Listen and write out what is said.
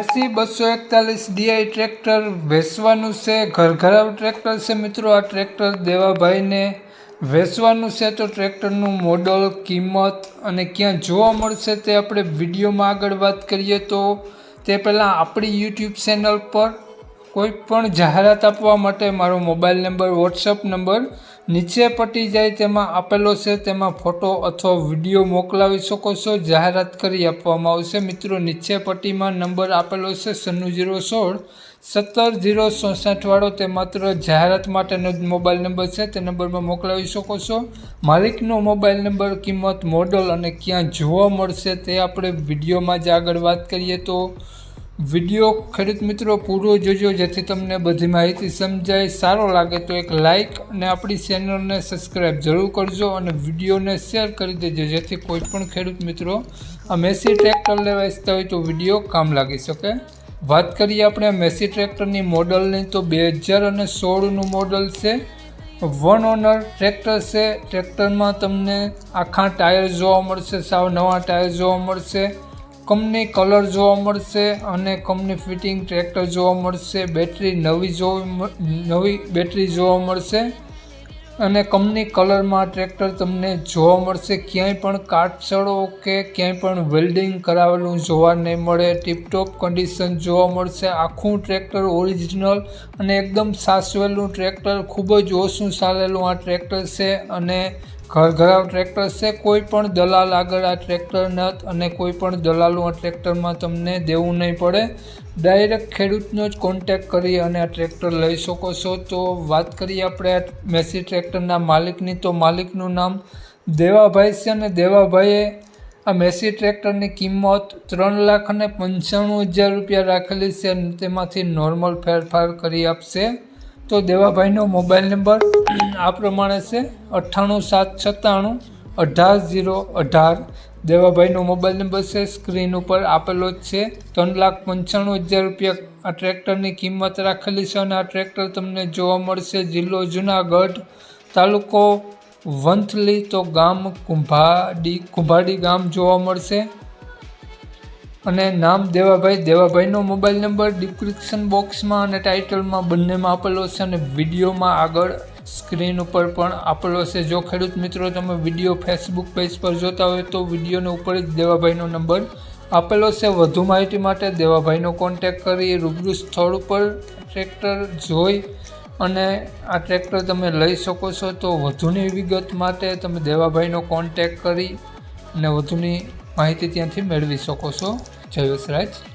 એસી બસો એકતાલીસ D I tractor વેચવાનું છે, ઘરઘરાવ ટ્રેક્ટર છે મિત્રો. આ ટ્રેક્ટર દેવાભાઈને વેચવાનું છે તો ટ્રેક્ટરનું મોડલ, કિંમત અને ક્યાં જોવા મળશે તે આપણે વિડીયોમાં આગળ વાત કરીએ તો તે પહેલાં આપણી યુટ્યુબ ચેનલ પર કોઈ પણ જાહેરાત આપવા માટે મારો મોબાઈલ નંબર વોટ્સઅપ નંબર નીચે પટી જાય તેમાં આપેલો છે. તેમાં ફોટો અથવા વીડિયો મોકલાવી શકો છો. જાહેરાત કરી આપવામાં આવશે. મિત્રો, નીચે પટ્ટીમાં નંબર આપેલો છે સન્નુ જીરો સોળ સત્તર જીરો ચોસઠવાળો તે માત્ર જાહેરાત માટેનો જ મોબાઈલ નંબર છે. તે નંબરમાં મોકલાવી શકો છો. માલિકનો મોબાઈલ નંબર, કિંમત, મોડલ અને ક્યાં જોવા મળશે તે આપણે વિડીયોમાં જ આગળ વાત કરીએ તો વીડિયો ખેડૂત મિત્રો પૂરો જોજો, જેથી તમને બધી માહિતી સમજાય, સારો લાગે તો એક લાઇક અને આપણી ચેનલને સબસ્ક્રાઈબ જરૂર કરજો અને વિડીયોને શેર કરી દેજો, જેથી કોઈ પણ ખેડૂત મિત્રો આ મેસી ટ્રેક્ટર લેવા ઇચ્છતા હોય તો વીડિયો કામ લાગી શકે. વાત કરીએ આપણે મેસી ટ્રેક્ટરની મોડલની તો બે હજાર અને સોળનું મોડલ છે. વન ઓનર ટ્રેક્ટર છે. ટ્રેક્ટરમાં તમને આખા ટાયર જોવા મળશે, સાવ નવા ટાયર જોવા મળશે. કંપની કલર જોવા મળશે અને કંપની ફિટિંગ ટ્રેક્ટર જોવા મળશે, બેટરી નવી જોવા નવી બેટરી જોવા મળશે અને કંપની કલરમાં ટ્રેક્ટર તમને જોવા મળશે. ક્યાંય પણ કાટસળો કે ક્યાંય પણ વેલ્ડિંગ કરાવેલું જોવા નહીં મળે. ટીપટોપ કન્ડિશન જોવા મળશે. આખું ટ્રેક્ટર ઓરિજિનલ અને એકદમ સાસવેલું ટ્રેક્ટર ખૂબ જ ઓછું ચાલેલું આ ટ્રેક્ટર છે અને ઘરઘરાવ ટ્રેક્ટર છે, કોઈ પણ દલાલ આગળ આ ટ્રેક્ટર ન અને કોઈ પણ દલાલો આ ટ્રેક્ટરમાં તમને દેવું નહીં પડે. ડાયરેક્ટ ખેડૂતનો જ કોન્ટેક કરી અને આ ટ્રેક્ટર લઈ શકો છો. તો વાત કરીએ આપણે આ મેસી ટ્રેક્ટરના માલિકની. તો માલિકનું નામ દેવાભાઈ છે અને દેવાભાઈએ આ મેસી ટ્રેક્ટરની કિંમત ત્રણ લાખ અને પંચાણું હજાર રૂપિયા રાખેલી છે તેમાંથી નોર્મલ ફેરફાર કરી આપશે. તો દેવાભાઈનો મોબાઈલ નંબર આ પ્રમાણે છે, અઠ્ઠાણું સાત સત્તાણું અઢાર ઝીરો અઢાર. દેવાભાઈનો મોબાઈલ નંબર છે, સ્ક્રીન ઉપર આપેલો જ છે. ત્રણ લાખ પંચાણું હજાર રૂપિયા આ ટ્રેક્ટરની કિંમત રાખેલી છે અને આ ટ્રેક્ટર તમને જોવા મળશે. જિલ્લો જુનાગઢ, તાલુકો વંથલી, તો ગામ કુંભાડી કુંભાડી ગામ જોવા મળશે. અને નામ દેવાભાઈ, દેવાભાઈનો મોબાઈલ નંબર ડિસ્ક્રિપ્શન બોક્સમાં અને ટાઇટલમાં બંનેમાં આપેલો છે અને વિડીયોમાં આગળ સ્ક્રીન ઉપર પણ આપેલો છે. જો ખેડૂત મિત્રો તમે વીડિયો ફેસબુક પેજ પર જોતા હોય તો વિડીયોને ઉપર જ દેવાભાઈનો નંબર આપેલો છે. વધુ માહિતી માટે દેવાભાઈનો કોન્ટેક કરી રૂબરૂ સ્થળ ઉપર ટ્રેક્ટર જોઈ અને આ ટ્રેક્ટર તમે લઈ શકો છો. તો વધુની વિગત માટે તમે દેવાભાઈનો કોન્ટેક કરી અને વધુની માહિતી ત્યાંથી મેળવી શકો છો. જય વસરાજ